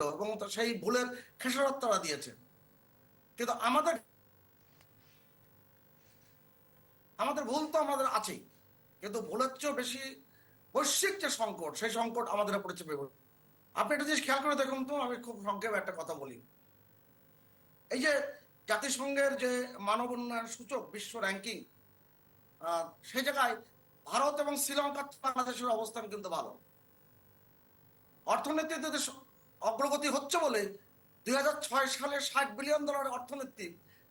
এবং সেই ভুলের খেসারত তারা দিয়েছে। কিন্তু আমাদের আমাদের ভুল তো আমাদের আছেই। কিন্তু ভুলের চেয়েও বেশি বৈশ্বিক যে সংকট, সেই সংকট আমাদের উপরে চেপে। আপনি একটা জিনিস খেয়াল করে দেখুন তো, আমি খুব সংক্ষেপে একটা কথা বলি। এই যে জাতিসংঘের যে মানব উন্নয়ন সূচক বিশ্ব র্যাঙ্কিং সেই জায়গায় ভারত এবং শ্রীলঙ্কার বাংলাদেশের অবস্থান কিন্তু ভালো। অর্থনীতিতে অগ্রগতি হচ্ছে বলে দুই ছয় সালে ষাট বিলিয়ন ডলারের অর্থনীতি,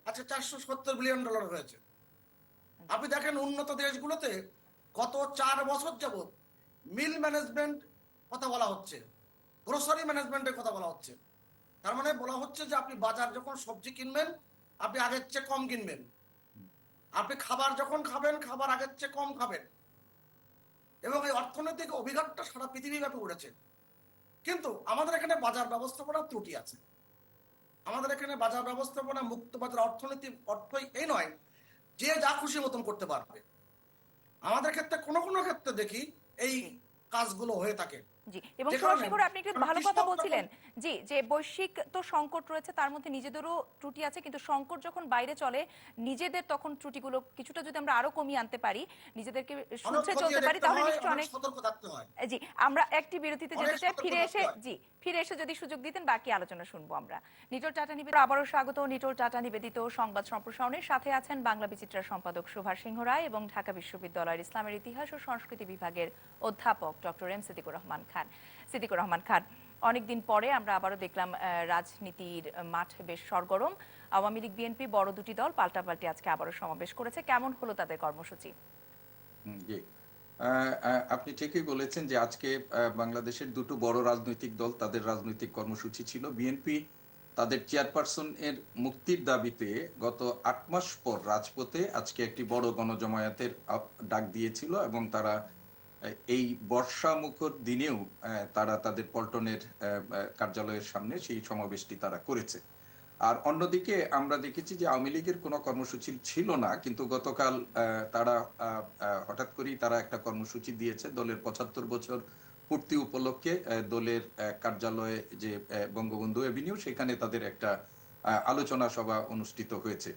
আজকে চারশো সত্তর বিলিয়ন ডলার হয়েছে। আপনি দেখেন উন্নত দেশগুলোতে গত চার বছর যাবত মিল ম্যানেজমেন্ট কথা বলা হচ্ছে, গ্রোসারি ম্যানেজমেন্টের কথা বলা হচ্ছে। তার মানে বলা হচ্ছে যে আপনি বাজার যখন সবজি কিনবেন, আপনি আগের চেয়ে কম কিনবেন। আপনি খাবার যখন খাবেন, খাবার আগের চেয়ে কম খাবেন। এবং এই অর্থনৈতিক অভিঘাতটা সারা পৃথিবী ব্যাপী উঠেছে। কিন্তু আমাদের এখানে বাজার ব্যবস্থাপনা ত্রুটি আছে। আমাদের এখানে বাজার ব্যবস্থাপনা, মুক্ত বাজার অর্থনীতি, অর্থই এই নয়, যে যা খুশি মতন করতে পারবে। আমাদের ক্ষেত্রে কোনো কোনো ক্ষেত্রে দেখি এই কাজগুলো হয়ে থাকে। জি এবং সরাসরি আপনি একটু ভালো কথা বলছিলেন। জি যে বৈশ্বিক তো সংকট রয়েছে তার মধ্যে নিজেদেরও ত্রুটি আছে কিন্তু সংকট যখন বাইরে চলে নিজেদের তখন ত্রুটিগুলো কিছুটা যদি আমরা আরও কমিয়ে আনতে পারি নিজেদেরকে শুনছে চলতে পারি তাহলে নিশ্চয়ই অনেক জি আমরা একটি বিরতিতে যেতে চাই ফিরে এসে জি ফিরে এসে যদি সুযোগ দিতেন বাকি আলোচনা শুনব আমরা। নিটোল টাটা নিবেদিত আবারও স্বাগত নিটোল টাটা নিবেদিত সংবাদ সম্প্রসারণের সাথে আছেন বাংলা বিচিত্রার সম্পাদক সুভাষ সিংহ রায় এবং ঢাকা বিশ্ববিদ্যালয়ের ইসলামের ইতিহাস ও সংস্কৃতি বিভাগের অধ্যাপক ডক্টর এম সিদ্দিকুর রহমান খান। সিদ্দিকুর রহমান খান, অনেকদিন পরে আমরা আবারও দেখলাম রাজনীতির মাঠ বেশ সরগরম। আওয়ামী লীগ, বিএনপি বড় দুটি দল পাল্টাপাল্টি আজকে আবারও সমাবেশ করেছে। কেমন হলো তাদের কর্মসূচি? আপনি ঠিকই বলেছেন যে আজকে বাংলাদেশের দুটো বড় রাজনৈতিক দল তাদের রাজনৈতিক কর্মসূচি ছিল। বিএনপি তাদের চেয়ারপারসন এর মুক্তির দাবিতে গত আট মাস পর রাজপথে আজকে একটি বড় গণজমায়াতের ডাক দিয়েছিল এবং তারা এই বর্ষা মুখর দিনেও তারা তাদের পল্টনের কার্যালয়ের সামনে সেই সমাবেশটি তারা করেছে। আর অন্যদিকে আমরা দেখেছি যে আওয়ামী লীগের কোনো কর্মসূচি ছিল না, কিন্তু গতকাল তারা হঠাৎ করেই তারা একটা কর্মসূচি দিয়েছে দলের পঁচাত্তর বছর পূর্তি উপলক্ষে দলের কার্যালয়ে যে বঙ্গবন্ধু এভিনিউ সেখানে তাদের একটা আলোচনা সভা অনুষ্ঠিত হয়েছে।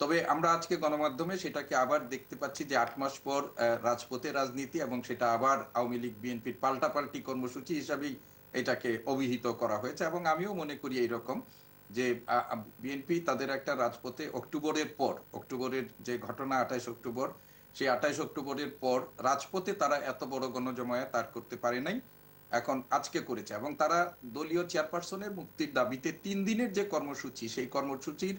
তবে আমরা আজকে গণমাধ্যমে সেটাকে আবার দেখতে পাচ্ছি যে আট মাস পর রাজপথে রাজনীতি এবং সেটা আবার আওয়ামী লীগ, বিএনপির পাল্টাপাল্টি কর্মসূচি হিসাবেই এটাকে অভিহিত করা হয়েছে এবং আমিও মনে করি এইরকম যে বিএনপি তাদের একটা রাজপথে অক্টোবরের পর, অক্টোবরের যে ঘটনা আঠাইশ অক্টোবর, সেই আঠাইশ অক্টোবরের পর রাজপথে তারা এত বড় গণজমায়েত তার করতে পারে নাই। এখন আজকে করেছে এবং তারা দলীয় চেয়ারপারসনের মুক্তির দাবিতে তিন দিনের যে কর্মসূচি সেই কর্মসূচির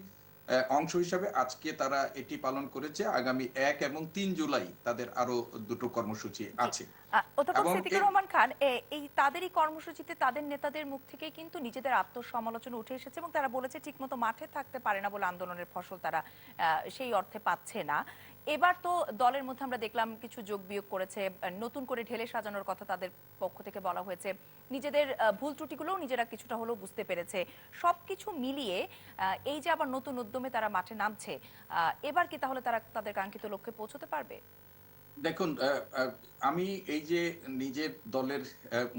অংশ হিসাবে আজকে তারা এটি পালন করেছে। আগামী এক এবং তিন জুলাই তাদের আরও দুটো কর্মসূচি আছে। রহমান খান এই তাদেরই কর্মসূচিতে তাদের নেতাদের মুখ থেকেই কিন্তু নিজেদের আত্মসমালোচনা উঠে এসেছে এবং তারা বলেছে ঠিকমতো মাঠে থাকতে পারে না বলে আন্দোলনের ফসল তারা সেই অর্থে পাচ্ছে না। এবার তো দলের মধ্যে আমরা দেখলাম কিছু যোগ বিয়োগ করেছে, নতুন করে ঢেলে সাজানোর কথা তাদের পক্ষ থেকে বলা হয়েছে। নিজেদের ভুল ত্রুটিগুলোও নিজেরা কিছুটা হলেও বুঝতে পেরেছে। সবকিছু মিলিয়ে এই যে আবার নতুন উদ্যমে তারা মাঠে নামছে এবার কি তাহলে তারা তাদের কাঙ্ক্ষিত লক্ষ্যে পৌঁছতে পারবে? দেখুন আমি এই যে নিজের দলের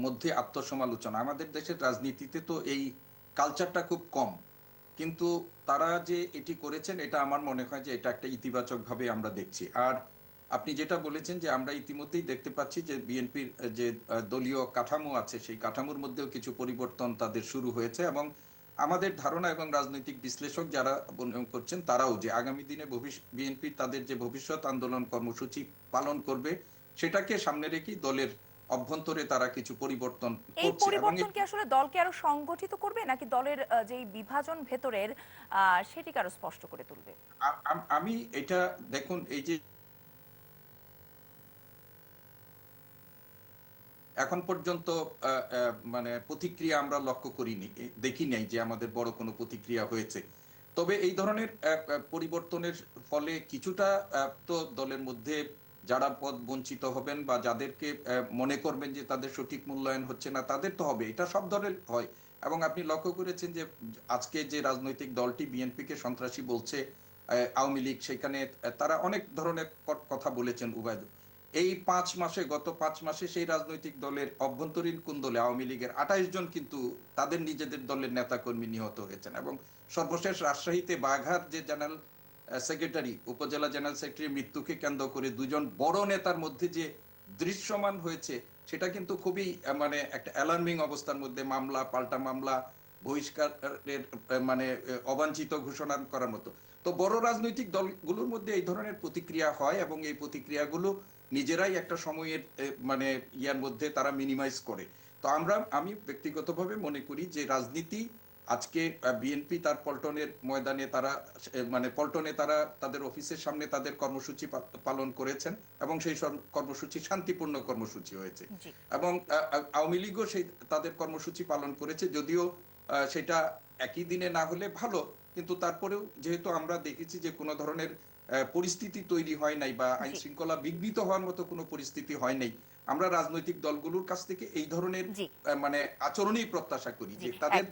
মধ্যে আত্মসমালোচনা, আমাদের দেশের রাজনীতিতে তো এই কালচারটা খুব কম। কিন্তু তারা যে এটি করেছেন, এটা আমার মনে হয় যে এটা একটা ইতিবাচক ভাবে আমরা দেখছি। আর আপনি যেটা বলেছেন যে আমরা ইতিমধ্যেই দেখতে পাচ্ছি যে বিএনপির যে দলীয় কাঠামো আছে, সেই কাঠামোর মধ্যেও কিছু পরিবর্তন তাদের শুরু হয়েছে এবং আমাদের ধারণা এবং রাজনৈতিক বিশ্লেষক যারা করছেন তারাও যে আগামী দিনে বিএনপি তাদের যে ভবিষ্যৎ আন্দোলন কর্মসূচি পালন করবে, সেটাকে সামনে রেখেই দলের অভ্যন্তরে তারা কিছু পরিবর্তন এই পরিবর্তন কি আসলে দলকে আরও সংগঠিত করবে নাকি দলের যেই বিভাজন ভেতরের সেটিকে আরও স্পষ্ট করে তুলবে? আমি এটা দেখুন এই যে এখন পর্যন্ত মানে প্রতিক্রিয়া আমরা লক্ষ্য করিনি দেখি নাই যে আমাদের বড় কোনো প্রতিক্রিয়া হয়েছে। তবে এই ধরনের পরিবর্তনের ফলে কিছুটা তো দলের মধ্যে যারা পদ বঞ্চিত হবেন বা যাদেরকে মনে করবেন যে তাদের সঠিক মূল্যায়ন হচ্ছে না, তাদের তো হবে। এটা সব দলের হয় এবং আপনি লক্ষ্য করেছেন যে আজকে যে রাজনৈতিক দলটি বিএনপিকে সন্ত্রাসী বলছে আওয়ামী লীগ, সেখানে তারা অনেক ধরনের কথা বলেছেন উভয় এই পাঁচ মাসে, গত পাঁচ মাসে সেই রাজনৈতিক দলের অভ্যন্তরীণ কুন্দলে আওয়ামী লীগের আঠাইশ জন কিন্তু তাদের নিজেদের দলের নেতাকর্মী নিহত হয়েছেন। এবং সর্বশেষ রাজশাহীতে বাঘার যে জেনারেল সেক্রেটারি উপজেলা জেনারেল সেক্রেটারি মৃত্যুকে কেন্দ্র করে দুজন বড় নেতার মধ্যে যে দৃশ্যমান হয়েছে, সেটা কিন্তু খুবই মানে একটা অ্যালার্মিং অবস্থার মধ্যে মামলা, পাল্টা মামলা, বহিষ্কারের মানে অবাঞ্ছিত ঘোষণা করার মতো। তো বড় রাজনৈতিক দলগুলোর মধ্যে এই ধরনের প্রতিক্রিয়া হয় এবং এই প্রতিক্রিয়াগুলো নিজেরাই একটা সময়ের মানে ইয়ার মধ্যে তারা মিনিমাইজ করে। তো আমরা, আমি ব্যক্তিগতভাবে মনে করি যে রাজনীতি আজকে বিএনপি তার পল্টনের ময়দানে তারা মানে পল্টনে তারা তাদের অফিসের সামনে তাদের কর্মসূচি পালন করেছেন এবং সেই কর্মসূচি শান্তিপূর্ণ কর্মসূচি হয়েছে। এবং আওয়ামী লীগও সেই তাদের কর্মসূচি পালন করেছে যদিও সেটা একই দিনে না হলে ভালো কিন্তু তারপরেও যেহেতু আমরা দেখেছি যে কোনো ধরনের পরিস্থিতি তৈরি হয় নাই বা আইন শৃঙ্খলা বিঘ্নিত হওয়ার মতো কোনো পরিস্থিতি হয় নাই আমরা রাজনৈতিক দলগুলোর কাছ থেকে এই ধরনের মানে আচরণই প্রত্যাশা করি যে তাদের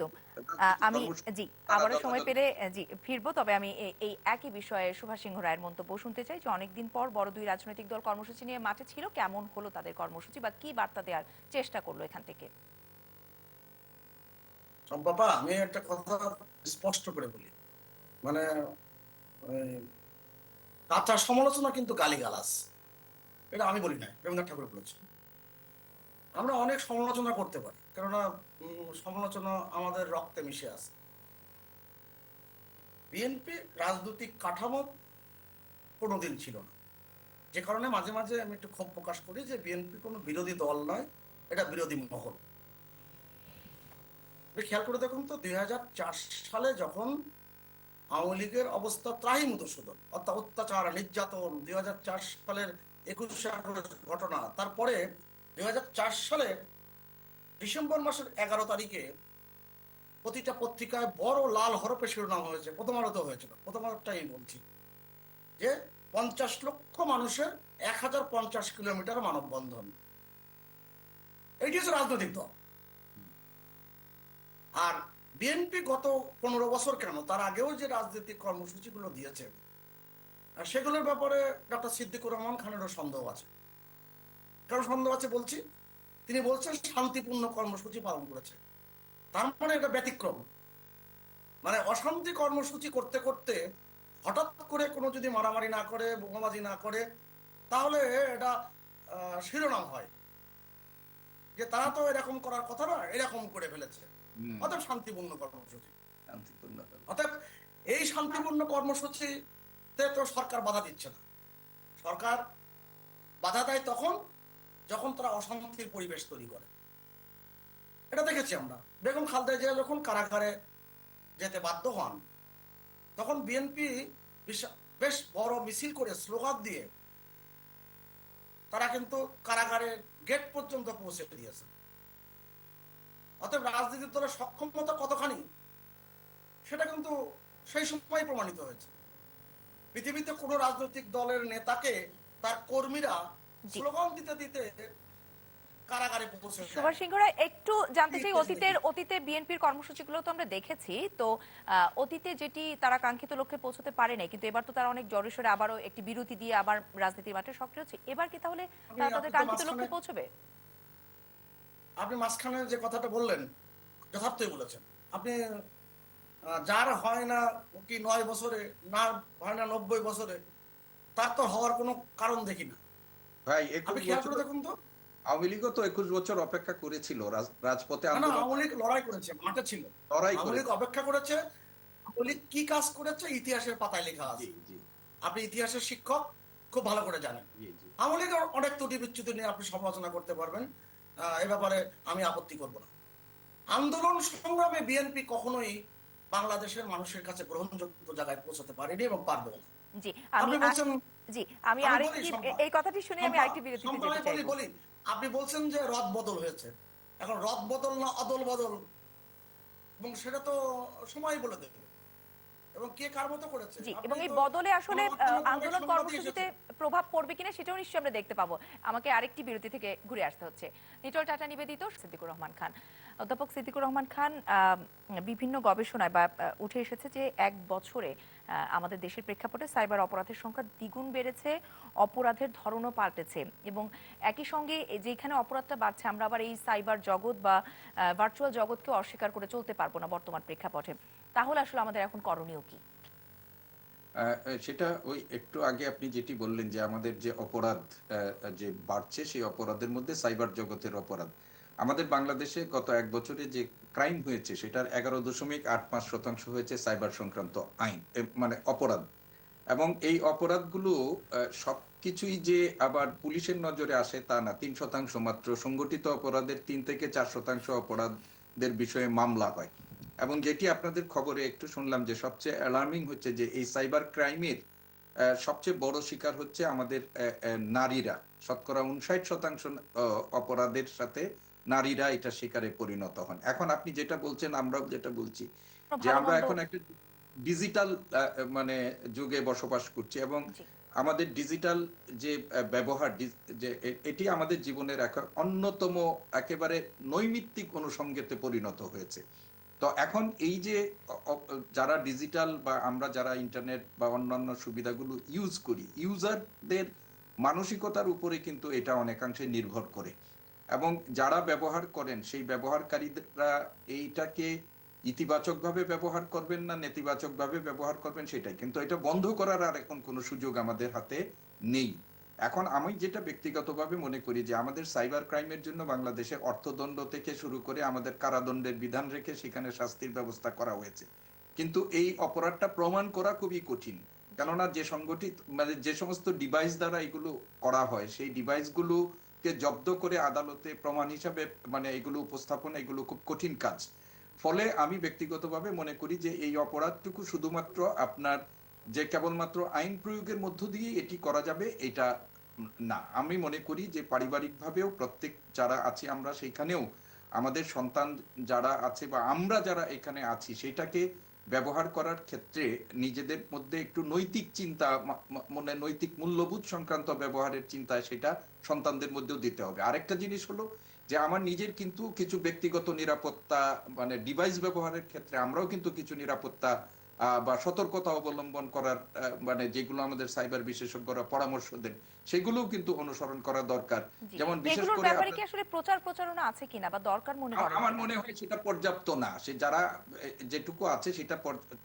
আমি কর্মসূচি জি আবারও সময় পেলে জি ফিরবো তবে আমি এই একই বিষয়ে সুভাষ সিংহ রায়ের মন্তব্য শুনতে চাই যে অনেকদিন পর বড় দুই রাজনৈতিক দল কর্মসূচি নিয়ে মাঠে ছিল কেমন হলো তাদের কর্মসূচি বা কি বার্তা দেওয়ার চেষ্টা করল এখান থেকে? বাবা আমি একটা কথা স্পষ্ট করে বলি। মানে কাঁচা সমালোচনা কিন্তু গালিগালাজ। এটা আমি বলি না রবীন্দ্রনাথ ঠাকুর বলেছেন। আমরা অনেক সমালোচনা করতে পারি, কেননা সমালোচনা আমাদের রক্তে মিশে আছে। বিএনপি রাজনৈতিক কাঠামো কোনোদিন ছিল না। যে কারণে মাঝে মাঝে আমি একটু ক্ষোভ প্রকাশ করি যে বিএনপি কোনো বিরোধী দল নয়, এটা বিরোধী মহল। খেয়াল করে দেখুন তো, দুই হাজার চার সালে যখন আওয়ামী লীগের অবস্থা ত্রাহি মধুসূদন অর্থাৎ অত্যাচার, নির্যাতন, দুই হাজার চার সালের একুশে ঘটনা। তারপরে দুই সালে ডিসেম্বর মাসের এগারো তারিখে প্রতিটা পত্রিকায় বড় লাল হরপে শিরোনাম হয়েছে। প্রথম আলোতে হয়েছিল। প্রথম আলোটাই বলছি যে পঞ্চাশ লক্ষ মানুষের এক হাজার পঞ্চাশ কিলোমিটার মানববন্ধন। এইটি হচ্ছে রাজনৈতিক দল। আর বিএনপি গত পনেরো বছর কেন? তার আগেও যে রাজনৈতিক কর্মসূচিগুলো দিয়েছে সেগুলোর ব্যাপারে ডক্টর সিদ্দিকুর রহমান খানেরও সন্দেহ আছে। কেন সন্দেহ আছে বলছি? তিনি বলছেন শান্তিপূর্ণ কর্মসূচি পালন করেছে। তার মানে এটা ব্যতিক্রম। মানে অশান্তি কর্মসূচি করতে করতে হঠাৎ করে কোনো যদি মারামারি না করে বোমাবাজি না করে তাহলে এটা শিরোনাম হয়। যে তারা তো এরকম করার কথা না এরকম করে ফেলেছে। অতএব শান্তিপূর্ণ কর্মসূচি। শান্তিপূর্ণ। অতএব এই শান্তিপূর্ণ কর্মসূচিতে তো সরকার বাধা দিচ্ছে না। সরকার বাধা দেয় তখন, যখন তারা অশান্তির পরিবেশ তৈরি করে। এটা দেখেছি আমরা। বেগম খালদা জিয়া যখন কারাগারে যেতে বাধ্য হন, তখন বিএনপি বেশ বড় মিছিল করে স্লোগান দিয়ে তারা কিন্তু কারাগারের গেট পর্যন্ত পৌঁছে দিয়েছে। অতএব রাজনীতির দলের সক্ষমতা কতখানি, সেটা কিন্তু সেই সময় প্রমাণিত হয়েছে। পৃথিবীতে কোনো রাজনৈতিক দলের নেতাকে তার কর্মীরা স্লোগান দিতে দিতে কারাগারে পৌঁছে সুভাষ সিংহ রায় একটু জানতে চাই অতীতের অতীতে বিএনপির কর্মসূচিগুলো তো আমরা দেখেছি তো অতীতে যেটি তারা কাঙ্ক্ষিত লক্ষ্যে পৌঁছতে পারে নাই কিন্তু এবার তো তারা অনেক জোরেশোরে আবারও একটি বিরতি দিয়ে আবার রাজনীতির মাঠে সক্রিয় হচ্ছে এবার কি তাহলে তারা তাদের কাঙ্ক্ষিত লক্ষ্যে পৌঁছবে? আপনি মাঝখানে যে কথাটা বললেন যথার্থই বলেছেন। আপনি যার হয় না কি নয় বছরে না হয় না নব্বই বছরে তার তো হওয়ার কোনো কারণ দেখি না। ভাই দেখুন তো। আওয়ামী লীগও তো একুশ বছর অপেক্ষা করেছিল রাজপথে আওয়ামী লীগ লড়াই করেছে মাঠে ছিল। লড়াই আওয়ামী লীগ অপেক্ষা করেছে আওয়ামী লীগ কি কাজ করেছে ইতিহাসের পাতায় লেখা আছে। আপনি ইতিহাসের শিক্ষক খুব ভালো করে জানেন। আওয়ামী লীগের অনেক ত্রুটি বিচ্যুতি নিয়ে আপনি সমালোচনা করতে পারবেন। আহ, এ ব্যাপারে আমি আপত্তি করব না। আন্দোলন সংগ্রামে বিএনপি কখনোই বাংলাদেশের মানুষের কাছে গ্রহণযোগ্য জায়গায় পৌঁছাতে পারেনি এবং পারবে না। জি আমি আপনি বলছেন জি আমি আরেকটি এই কথাটি শুনে আমি আরেকটি বিরতি দিতে চাইব। বলি আপনি বলছেন যে রদ বদল হয়েছে। এখন রদ বদল না অদল বদল? এবং সেটা তো সময় বলে দেবে। এবং কে কার মতো করেছে? জি এবং এই বদলে আসলে আন্দোলন কর্মসূচিতে প্রভাব পড়বে কিনা সেটাও নিশ্চয়ই আমরা দেখতে পাবো। আমাকে আরেকটি বিরতি থেকে ঘুরে আসতে হচ্ছে। নিটল টাটা নিবেদিত সিদ্দিকুর রহমান খান। অধ্যাপক সিদ্দিকুর রহমান খান বিভিন্ন গবেষণায় বা উঠে এসেছে যে এক বছরে আমাদের দেশের প্রেক্ষাপটে সাইবার অপরাধের সংখ্যা দ্বিগুণ বেড়েছে অপরাধের ধরনও পাল্টেছে এবং একই সঙ্গে যেখানে অপরাধটা বাড়ছে আমরা আবার এই সাইবার জগৎ বা ভার্চুয়াল জগৎকে অস্বীকার করে চলতে পারব না বর্তমান প্রেক্ষাপটে। তাহলে আসলে আমাদের এখন করণীয় কি? সেটা ওই একটু আগে আপনি যেটি বললেন যে আমাদের যে অপরাধ যে বাড়ছে সেই অপরাধের মধ্যে সাইবার জগতের অপরাধ। আমাদের বাংলাদেশে গত এক বছরে যে ক্রাইম হয়েছে সেটার এগারো দশমিক আট পাঁচ শতাংশ হয়েছে সাইবার সংক্রান্ত আইন মানে অপরাধ। এবং এই অপরাধগুলো আহ, সবকিছুই যে আবার পুলিশের নজরে আসে তা না। তিন শতাংশ মাত্র সংগঠিত অপরাধের তিন থেকে চার শতাংশ অপরাধের বিষয়ে মামলা হয়। এবং যেটি আপনাদের খবরে একটু শুনলাম যে সবচেয়ে অ্যালার্মিং হচ্ছে যে এই সাইবার ক্রাইমের সবচেয়ে বড় শিকার হচ্ছে আমাদের নারীরা। শতকরা উনষাট শতাংশ অপরাধের সাথে নারীরা এটা শিকারে পরিণত হন। এখন আপনি যেটা বলছেন আমরাও যেটা বলছি যে আমরা এখন একটা ডিজিটাল মানে যুগে বসবাস করছি এবং আমাদের ডিজিটাল যে ব্যবহার যে এটি আমাদের জীবনের এক অন্যতম একেবারে নৈমিত্তিক অনুষঙ্গেতে পরিণত হয়েছে। তো এখন এই যে যারা ডিজিটাল বা আমরা যারা ইন্টারনেট বা অন্যান্য সুবিধাগুলো ইউজ করি ইউজারদের মানসিকতার উপরে কিন্তু এটা অনেকাংশে নির্ভর করে। এবং যারা ব্যবহার করেন, সেই ব্যবহারকারীরা এইটাকে ইতিবাচকভাবে ব্যবহার করবেন না, নেতিবাচকভাবে ব্যবহার করবেন সেটাই। কিন্তু এটা বন্ধ করার আর এখন কোনো সুযোগ আমাদের হাতে নেই। এখন আমি যেটা ব্যক্তিগতভাবে মনে করি যে আমাদের সাইবার ক্রাইমের জন্য বাংলাদেশে অর্থদণ্ড থেকে শুরু করে আমাদের কারাদণ্ডের বিধান রেখে সেখানে শাস্তির ব্যবস্থা করা হয়েছে। কিন্তু এই অপরাধটা প্রমাণ করা খুবই কঠিন। কেননা যে সংগঠিত মানে যে সমস্ত ডিভাইস দ্বারা এগুলো করা হয়, সেই ডিভাইসগুলোকে জব্দ করে আদালতে প্রমাণ হিসাবে মানে এগুলো উপস্থাপন, এগুলো খুব কঠিন কাজ। ফলে আমি ব্যক্তিগতভাবে মনে করি যে এই অপরাধটুকু শুধুমাত্র আপনার যে কেবলমাত্র আইন প্রয়োগের মধ্য দিয়ে এটি করা যাবে, এটা না। আমি মনে করি যে পারিবারিকভাবেও প্রত্যেক যারা আছি আমরা সেখানেও আমাদের সন্তান যারা আছে বা আমরা যারা এখানে আছি সেটাকে ব্যবহার করার ক্ষেত্রে নিজেদের মধ্যে একটু নৈতিক চিন্তা মনে নৈতিক মূল্যবোধ সংক্রান্ত ব্যবহারের চিন্তা সেটা সন্তানদের মধ্যেও দিতে হবে। আরেকটা জিনিস হলো যে আমার নিজের কিন্তু কিছু ব্যক্তিগত নিরাপত্তা মানে ডিভাইস ব্যবহারের ক্ষেত্রে আমরাও কিন্তু কিছু নিরাপত্তা বা সতর্কতা অবলম্বন করার মানে যেগুলো আমাদের সাইবার বিশেষজ্ঞরা পরামর্শ দেন সেগুলোও কিন্তু অনুসরণ করা দরকার। যেমন বিশেষ করে ব্যাপারে কি আসলে প্রচার প্রচারণা আছে কিনা বা দরকার মনে করেন আমার মনে হয় সেটা পর্যাপ্ত না। সে যারা যেটুকু আছে সেটা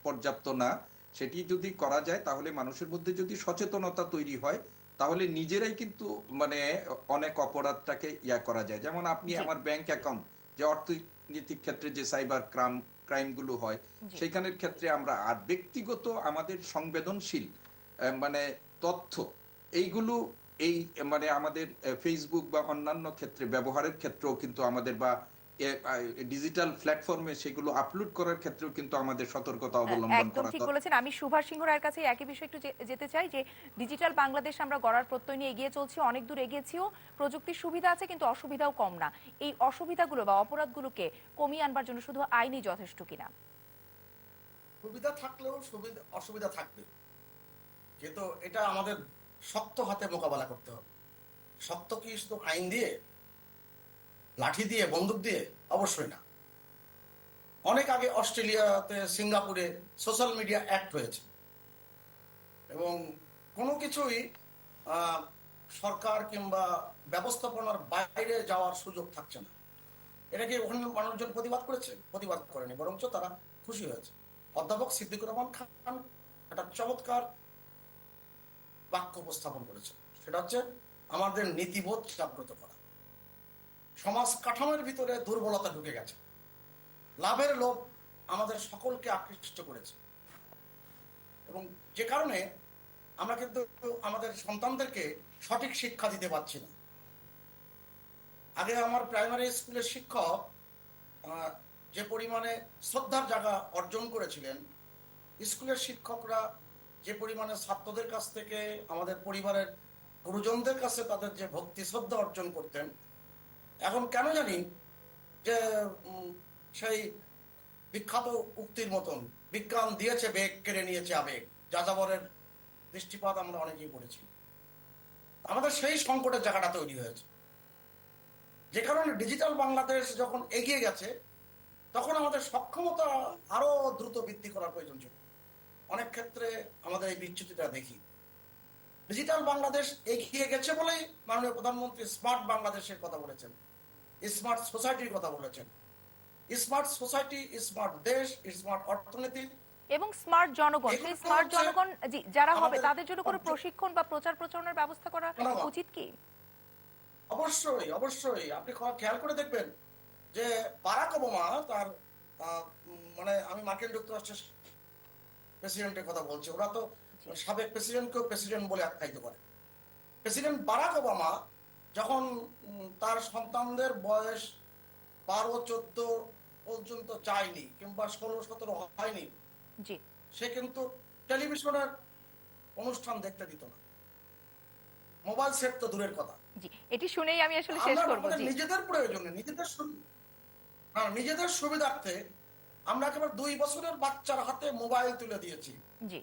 পর্যাপ্ত না। সেটি যদি করা যায় তাহলে মানুষের মধ্যে যদি সচেতনতা তৈরি হয় তাহলে নিজেরাই কিন্তু মানে অনেক অপরাধটাকে ইয়া করা যায়। যেমন আপনি আমার ব্যাংক অ্যাকাউন্ট যে অর্থনৈতিক ক্ষেত্রে যে সাইবার ক্রাইম ক্রাইমগুলো হয় সেখানের ক্ষেত্রে আমরা আর ব্যক্তিগত আমাদের সংবেদনশীল মানে তথ্য এইগুলো এই মানে আমাদের ফেসবুক বা অন্যান্য ক্ষেত্রে ব্যবহারের ক্ষেত্রেও কিন্তু আমাদের বা ডিজিটাল প্ল্যাটফর্মে সেগুলো আপলোড করার ক্ষেত্রেও কিন্তু আমাদের সতর্কতা অবলম্বন হ্যাঁ, একদম ঠিক বলেছেন। আমি সুভাষ সিংহ রায়ের কাছে একই বিষয়ে একটু যেতে চাই যে ডিজিটাল বাংলাদেশ আমরা গড়ার প্রত্যয় নিয়ে এগিয়ে চলছি অনেক দূর এগিয়েছিও। প্রযুক্তির সুবিধা আছে কিন্তু অসুবিধাও কম না। এই অসুবিধাগুলো বা অপরাধগুলোকে কমিয়ে আনবার জন্য শুধু আইনই যথেষ্ট কিনা? সুবিধা থাকলেও সুবিধা অসুবিধা থাকবে। কিন্তু এটা আমাদের শক্ত হাতে মোকাবেলা করতে হবে। শক্ত কি শুধু আইন দিয়ে? লাঠি দিয়ে, বন্দুক দিয়ে? অবশ্যই না। অনেক আগে অস্ট্রেলিয়াতে সিঙ্গাপুরে সোশ্যাল মিডিয়া অ্যাক্ট হয়েছে। এবং কোনো কিছুই সরকার কিংবা ব্যবস্থাপনার বাইরে যাওয়ার সুযোগ থাকছে না। এটাকে ওখানে মানুষজন প্রতিবাদ করেছে? প্রতিবাদ করেনি, বরঞ্চ তারা খুশি হয়েছে। অধ্যাপক সিদ্দিকুর রহমান খান একটা চমৎকার বাক্য উপস্থাপন করেছে সেটা হচ্ছে, আমাদের নীতিবোধ জাগ্রত করা। সমাজ কাঠামোর ভিতরে দুর্বলতা ঢুকে গেছে। লাভের লোভ আমাদের সকলকে আকৃষ্ট করেছে। এবং যে কারণে আমরা কিন্তু আমাদের সন্তানদেরকে সঠিক শিক্ষা দিতে পারছি না। আগে আমার প্রাইমারি স্কুলের শিক্ষক যে পরিমাণে শ্রদ্ধার জায়গা অর্জন করেছিলেন, স্কুলের শিক্ষকরা যে পরিমাণে ছাত্রদের কাছ থেকে, আমাদের পরিবারের গুরুজনদের কাছে তাদের যে ভক্তি শ্রদ্ধা অর্জন করতেন এখন কেন জানি যে সেই বিখ্যাত উক্তির মতন বিজ্ঞান দিয়েছে, বেগ কেড়ে নিয়েছে আবেগ। যাযাবরের দৃষ্টিপাত আমরা অনেকেই পড়েছি। আমাদের সেই সংকটের জায়গাটা তৈরি হয়েছে। যে কারণে ডিজিটাল বাংলাদেশ যখন এগিয়ে গেছে, তখন আমাদের সক্ষমতা আরও দ্রুত বৃদ্ধি করার প্রয়োজন ছিল। অনেক ক্ষেত্রে আমাদের এই বিচ্যুতিটা দেখি। ডিজিটাল বাংলাদেশ এগিয়ে গেছে বলেই মাননীয় প্রধানমন্ত্রী স্মার্ট বাংলাদেশের কথা বলেছেন। স্মার্ট সোসাইটির কথা বলেছেন। স্মার্ট সোসাইটি স্মার্ট দেশ স্মার্ট অর্থনীতি। এবং স্মার্ট জনগণ। সেই স্মার্ট জনগণ জি যারা হবে তাদের জন্য কোনো প্রশিক্ষণ বা প্রচার প্রচারণার ব্যবস্থা করা উচিত কি? অবশ্যই অবশ্যই। আপনি খেয়াল করে দেখবেন যে বারাক ওবামা তার মানে আমি মার্কিন যুক্তরাষ্ট্রের প্রেসিডেন্টের কথা বলছি। ওরা তো সাবেক প্রেসিডেন্টকেও প্রেসিডেন্ট বলে আখ্যায়িত করে। প্রেসিডেন্ট বারাক ওবামা যখন তার সন্তানদের বয়স বারো চোদ্দ পর্যন্ত যায়নি কিংবা ষোলো সতেরো হয়নি সে কিন্তু টেলিভিশনের অনুষ্ঠান দেখতে দিত না। মোবাইল সেট তো দূরের কথা। এটি শুনেই আমি আসলে শেষ করব নিজেদের প্রয়োজনে নিজেদের হ্যাঁ, নিজেদের সুবিধার্থে আমরা একেবারে দুই বছরের বাচ্চার হাতে মোবাইল তুলে দিয়েছি। জি।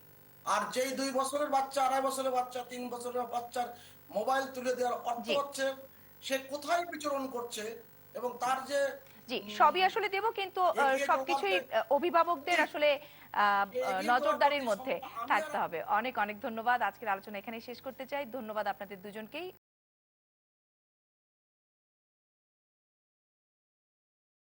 আর যেই দুই বছরের বাচ্চা আড়াই বছরের বাচ্চা তিন বছরের বাচ্চার মোবাইল তুলে দেওয়ার অর্থ হচ্ছে সে কোথায় বিচরণ করছে এবং তার যে জি সবই আসলে দেব কিন্তু সবকিছুই অভিভাবকদের আসলে আহ, নজরদারির মধ্যে থাকতে হবে। অনেক অনেক ধন্যবাদ। আজকের আলোচনা এখানে শেষ করতে চাই। ধন্যবাদ আপনাদের দুজনকেই।